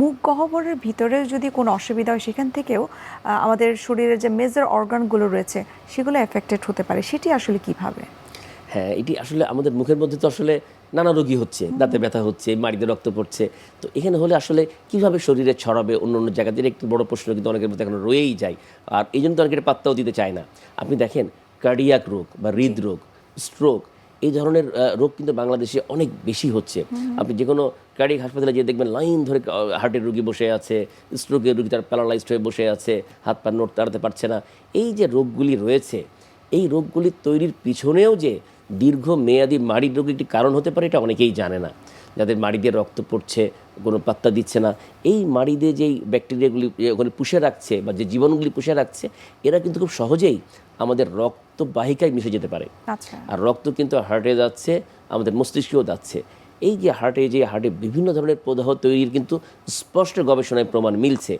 মুখ গহ্বরের ভিতরে যদি কোনো অসুবিধা হয় সেখান থেকেও আমাদের শরীরের যে মেজর অর্গানগুলো রয়েছে সেগুলো এফেক্টেড হতে পারে। সেটি আসলে কীভাবে? হ্যাঁ এটি আসলে আমাদের মুখের মধ্যে তো আসলে নানা রোগী হচ্ছে। দাঁতে ব্যথা হচ্ছে মাড়িতে রক্ত পড়ছে। তো এখানে হলে আসলে কীভাবে শরীরে ছড়াবে অন্য অন্য জায়গা দিয়ে? একটি বড় প্রশ্ন কিন্তু অনেকের মধ্যে এখন রয়েই যায়। আর এই জন্য তো অনেকের পাত্তাও দিতে চায় না। আপনি দেখেন কার্ডিয়াক রোগ বা হৃদরোগ স্ট্রোক এই ধরনের রোগ কিন্তু বাংলাদেশে অনেক বেশি হচ্ছে। আপনি যে কোনো কার্ডিয়াক হাসপাতালে গিয়ে দেখবেন লাইন ধরে হার্টের রুগী বসে আছে স্ট্রোকের রুগী তার প্যারালাইজড হয়ে বসে আছে হাত পা নোট তাড়াতে পারছে না। এই যে রোগগুলি রয়েছে এই রোগগুলি তৈরির পিছনেও যে দীর্ঘ মেয়াদি মাড়ির রোগ একটি কারণ হতে পারে এটা অনেকেই জানে না। যাদের মাড়ি দিয়ে রক্ত পড়ছে কোনো পাত্তা দিচ্ছে না এই মাড়ি দিয়ে যেই ব্যাকটেরিয়াগুলি ওখানে পুষে রাখছে বা যে জীবাণুগুলি পুষে রাখছে এরা কিন্তু খুব সহজেই আমাদের রক্তবাহিকায় মিশে যেতে পারে। আচ্ছা। আর রক্ত কিন্তু হার্টে যাচ্ছে আমাদের মস্তিষ্কেও যাচ্ছে। এই যে হার্টে যে হার্টে বিভিন্ন ধরনের প্রদাহ তৈরির কিন্তু স্পষ্ট গবেষণায় প্রমাণ মিলছে।